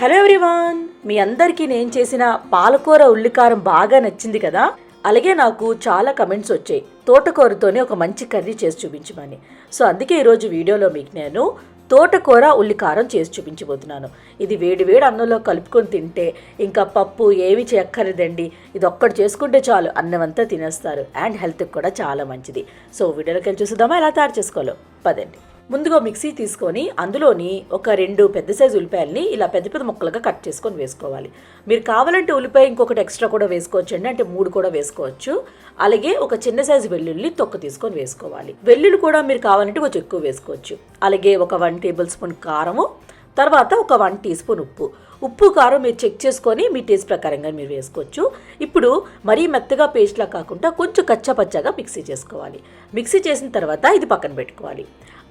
Hello everyone మీ అందరికీ నేను చేసిన పాలకూర ఉల్లికారం బాగా నచ్చింది కదా? అలాగే నాకు చాలా కమెంట్స్ వచ్చాయి. తోటకూరతోనే ఒక మంచి కర్రీ చేసి చూపించమని. సో అందుకే ఈరోజు వీడియోలో మీకు నేను తోటకూర ఉల్లికారం చేసి చూపించబోతున్నాను. ఇది వేడి వేడి అన్నంలో కలుపుకొని తింటే ఇంకా పప్పు ఏమి చెక్కరదండి ఇది ఒక్కటి చేసుకుంటే చాలు అన్నం అంతా తినేస్తారు. అండ్ హెల్త్కి కూడా చాలా మంచిది. సో వీడియోలోకి వెళ్ళి చూసుదామా? ఎలా తయారు చేసుకోవాలో? పదండి. ముందుగా మిక్సీ తీసుకొని అందులోని ఒక రెండు పెద్ద సైజు ఉల్లిపాయలని ఇలా పెద్ద పెద్ద ముక్కలుగా కట్ చేసుకొని వేసుకోవాలి. మీరు కావాలంటే ఉల్లిపాయ ఇంకొకటి ఎక్స్ట్రా కూడా వేసుకోవచ్చు అండి అంటే మూడు కూడా వేసుకోవచ్చు. అలాగే ఒక చిన్న సైజు వెల్లుల్లి తొక్క తీసుకొని వేసుకోవాలి. వెల్లుల్లి కూడా మీరు కావాలంటే కొంచెం ఎక్కువ వేసుకోవచ్చు. అలాగే ఒక వన్ టేబుల్ స్పూన్ కారము తర్వాత ఒక వన్ టీ స్పూన్ ఉప్పు. ఉప్పు కారం మీరు చెక్ చేసుకొని మీ టేస్ట్ ప్రకారంగా మీరు వేసుకోవచ్చు. ఇప్పుడు మరీ మెత్తగా పేస్ట్లా కాకుండా కొంచెం కచ్చపచ్చగా మిక్సీ చేసుకోవాలి. మిక్సీ చేసిన తర్వాత ఇది పక్కన పెట్టుకోవాలి.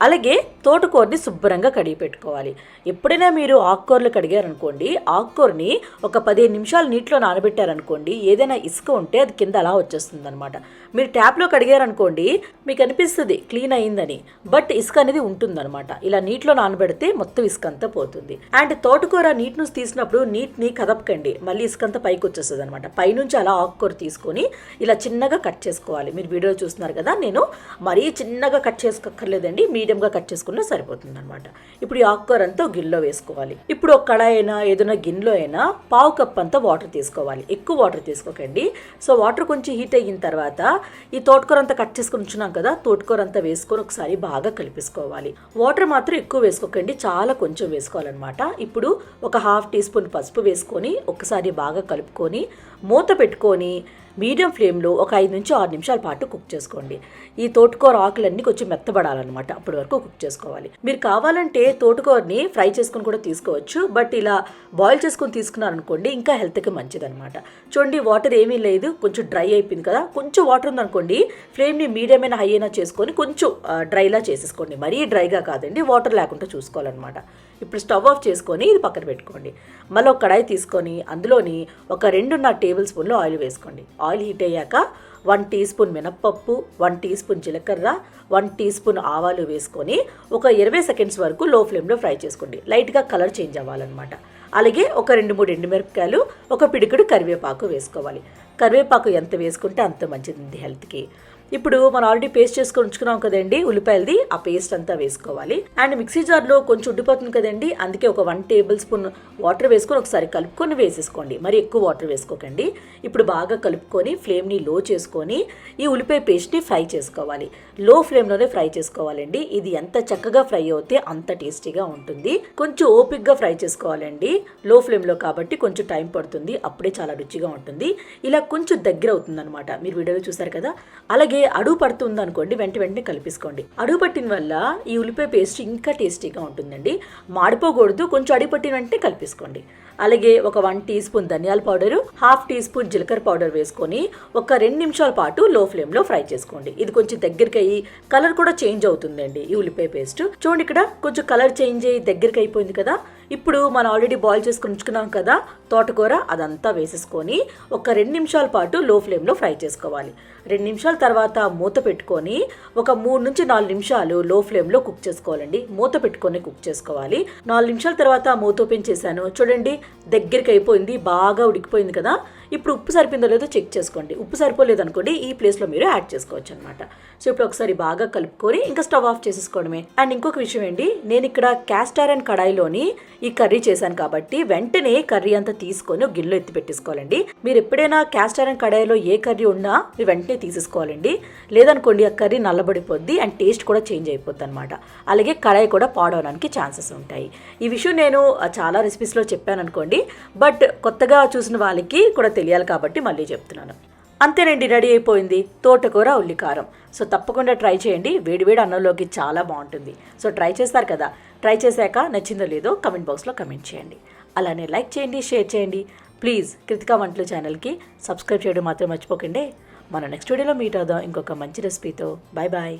అలాగే తోటకూరని శుభ్రంగా కడిగి పెట్టుకోవాలి. ఎప్పుడైనా మీరు ఆకుకూరలు కడిగారనుకోండి ఆకుకూరని ఒక పదిహేను నిమిషాలు నీటిలో నానబెట్టారనుకోండి ఏదైనా ఇసుక ఉంటే అది కింద అలా వచ్చేస్తుంది అనమాట మీరు ట్యాప్లో కడిగారనుకోండి మీకు అనిపిస్తుంది క్లీన్ అయిందని బట్ ఇసుక అనేది ఉంటుందన్నమాట. ఇలా నీటిలో నానబెడితే మొత్తం ఇసుక అంతా పోతుంది. అండ్ తోటకూర నీటిని తీసినప్పుడు నీట్ని కదపకండి. మళ్ళీ ఇసుక పైకి వచ్చేస్తుంది అనమాట పైనుంచి అలా ఆకుకూర తీసుకొని ఇలా చిన్నగా కట్ చేసుకోవాలి. మీరు వీడియో చూస్తున్నారు కదా నేను మరీ చిన్నగా కట్ చేసుకోక్కర్లేదండి. మీడియంగా కట్ చేసుకున్నా సరిపోతుంది అనమాట ఇప్పుడు ఈ ఆకుకూర అంతా గిన్నెలో వేసుకోవాలి. ఇప్పుడు ఒక కడాయి అయినా ఏదైనా గిన్నెలో అయినా పావు కప్ అంతా వాటర్ తీసుకోవాలి. ఎక్కువ వాటర్ తీసుకోకండి. సో వాటర్ కొంచెం హీట్ అయిన తర్వాత ఈ తోటకూర అంతా కట్ చేసుకుని ఉంచున్నాం కదా తోటకూర అంతా వేసుకొని ఒకసారి బాగా కలిపేసుకోవాలి. వాటర్ మాత్రం ఎక్కువ వేసుకోకండి. చాలా కొంచెం వేసుకోవాలన్నమాట. ఇప్పుడు ఒక హాఫ్ టీ స్పూన్ పసుపు వేసుకొని ఒకసారి బాగా కలుపుకొని మూత పెట్టుకొని మీడియం ఫ్లేమ్లో ఒక ఐదు నుంచి ఆరు నిమిషాల పాటు కుక్ చేసుకోండి. ఈ తోటకూర ఆకులన్నీ కొంచెం మెత్తబడాలన్నమాట. అప్పటి వరకు కుక్ చేసుకోవాలి. మీరు కావాలంటే తోటకూరని ఫ్రై చేసుకుని కూడా తీసుకోవచ్చు. బట్ ఇలా బాయిల్ చేసుకొని తీసుకున్నారనుకోండి ఇంకా హెల్త్కి మంచిదనమాట చూడండి వాటర్ ఏమీ లేదు. కొంచెం డ్రై అయిపోయింది కదా. కొంచెం వాటర్ ఉందనుకోండి ఫ్లేమ్ని మీడియం అయినా హై అయినా చేసుకొని కొంచెం డ్రైలా చేసేసుకోండి. మరీ డ్రైగా కాదండి వాటర్ లేకుండా చూసుకోవాలన్నమాట. ఇప్పుడు స్టవ్ ఆఫ్ చేసుకొని ఇది పక్కన పెట్టుకోండి. మళ్ళీ ఒక కడాయి తీసుకొని అందులోని ఒక రెండున్నర టేబుల్ స్పూన్లు ఆయిల్ వేసుకోండి. ఆయిల్ హీట్ అయ్యాక వన్ టీ స్పూన్ మినప్పప్పు వన్ టీ స్పూన్ జీలకర్ర వన్ టీ స్పూన్ ఆవాలు వేసుకొని ఒక ఇరవై సెకండ్స్ వరకు లో ఫ్లేమ్లో ఫ్రై చేసుకోండి. లైట్గా కలర్ చేంజ్ అవ్వాలన్నమాట. అలాగే ఒక రెండు మూడు ఎండుమిరపకాయలు ఒక పిడికుడు కరివేపాకు వేసుకోవాలి. కరివేపాకు ఎంత వేసుకుంటే అంత మంచిది హెల్త్కి. ఇప్పుడు మనం ఆల్రెడీ పేస్ట్ చేసుకొని ఉంచుకున్నాం కదండి ఉల్లిపాయలది ఆ పేస్ట్ అంతా వేసుకోవాలి. అండ్ మిక్సీ జార్లో కొంచెం ఉడ్డిపోతుంది కదండి అందుకే ఒక వన్ టేబుల్ స్పూన్ వాటర్ వేసుకొని ఒకసారి కలుపుకొని వేసేసుకోండి. మరి ఎక్కువ వాటర్ వేసుకోకండి. ఇప్పుడు బాగా కలుపుకొని ఫ్లేమ్ని లో చేసుకొని ఈ ఉల్లిపాయ పేస్ట్ని ఫ్రై చేసుకోవాలి. లో ఫ్లేమ్లోనే ఫ్రై చేసుకోవాలండి. ఇది ఎంత చక్కగా ఫ్రై అవుతే అంత టేస్టీగా ఉంటుంది. కొంచెం ఓపిక్గా ఫ్రై చేసుకోవాలండి. లో ఫ్లేమ్లో కాబట్టి కొంచెం టైం పడుతుంది. అప్పుడే చాలా రుచిగా ఉంటుంది. ఇలా కొంచెం దగ్గర అవుతుంది అనమాట మీరు వీడియోలో చూసారు కదా? అలాగే అడుగు పడుతుంది అనుకోండి వెంట వెంటనే కలిపేసుకోండి. అడుగు పట్టిన వల్ల ఈ ఉల్లిపాయ పేస్ట్ ఇంకా టేస్టీగా ఉంటుందండి. మాడిపోకూడదు కొంచెం అడుగు పట్టిన వెంటనే కలిపేసుకోండి. అలాగే ఒక వన్ టీ స్పూన్ ధనియాల పౌడరు హాఫ్ టీ స్పూన్ జీలకర్ర పౌడర్ వేసుకొని ఒక రెండు నిమిషాల పాటు లో ఫ్లేమ్లో ఫ్రై చేసుకోండి. ఇది కొంచెం దగ్గరికి అయ్యి కలర్ కూడా చేంజ్ అవుతుందండి ఈ ఉల్లిపాయ పేస్ట్. చూడండి ఇక్కడ కొంచెం కలర్ చేంజ్ అయ్యి దగ్గరికి అయిపోయింది కదా. ఇప్పుడు మనం ఆల్రెడీ బాయిల్ చేసుకుని ఉంచుకున్నాం కదా తోటకూర అదంతా వేసేసుకొని ఒక రెండు నిమిషాల పాటు లో ఫ్లేమ్లో ఫ్రై చేసుకోవాలి. రెండు నిమిషాల తర్వాత తర్వాత మూత పెట్టుకొని ఒక మూడు నుంచి నాలుగు నిమిషాలు లో ఫ్లేమ్లో కుక్ చేసుకోవాలండి. మూత పెట్టుకొని కుక్ చేసుకోవాలి. నాలుగు నిమిషాల తర్వాత మూత ఓపెన్ చేశాను. చూడండి దగ్గరికి అయిపోయింది బాగా ఉడికిపోయింది కదా. ఇప్పుడు ఉప్పు సరిపోయిందో లేదో చెక్ చేసుకోండి. ఉప్పు సరిపోలేదు అనుకోండి ఈ ప్లేస్లో మీరు యాడ్ చేసుకోవచ్చు అనమాట సో ఇప్పుడు ఒకసారి బాగా కలుపుకొని ఇంకా స్టవ్ ఆఫ్ చేసేసుకోవడమే. అండ్ ఇంకొక విషయం ఏంటి? నేను ఇక్కడ క్యాస్ట్ ఐరన్ కడాయిలోని ఈ కర్రీ చేశాను కాబట్టి వెంటనే కర్రీ అంతా తీసుకొని ఒక గిన్నెలో ఎత్తి పెట్టేసుకోవాలండి. మీరు ఎప్పుడైనా క్యాస్ట్ ఐరన్ కడాయిలో ఏ కర్రీ ఉన్నా మీరు వెంటనే తీసేసుకోవాలండి. లేదనుకోండి ఆ కర్రీ నల్లబడిపోద్ది అండ్ టేస్ట్ కూడా చేంజ్ అయిపోద్ది అనమాట అలాగే కడాయి కూడా పాడవడానికి ఛాన్సెస్ ఉంటాయి. ఈ విషయం నేను చాలా రెసిపీస్లో చెప్పాను అనుకోండి బట్ కొత్తగా చూసిన వాళ్ళకి కూడా తెలియాలి కాబట్టి మళ్ళీ చెప్తున్నాను. అంతేనండి రెడీ అయిపోయింది. తోటకూర ఉల్లికారం. సో తప్పకుండా ట్రై చేయండి. వేడివేడి అన్నంలోకి చాలా బాగుంటుంది. సో ట్రై చేస్తారు కదా. ట్రై చేశాక నచ్చిందో లేదో కమెంట్ బాక్స్లో కమెంట్ చేయండి. అలానే లైక్ చేయండి షేర్ చేయండి. ప్లీజ్ కృతికా వంటలు ఛానల్కి సబ్స్క్రైబ్ చేయడం మాత్రం మర్చిపోకండి. మన నెక్స్ట్ వీడియోలో మీట్ అవుదాం. ఇంకొక మంచి రెసిపీతో. Bye bye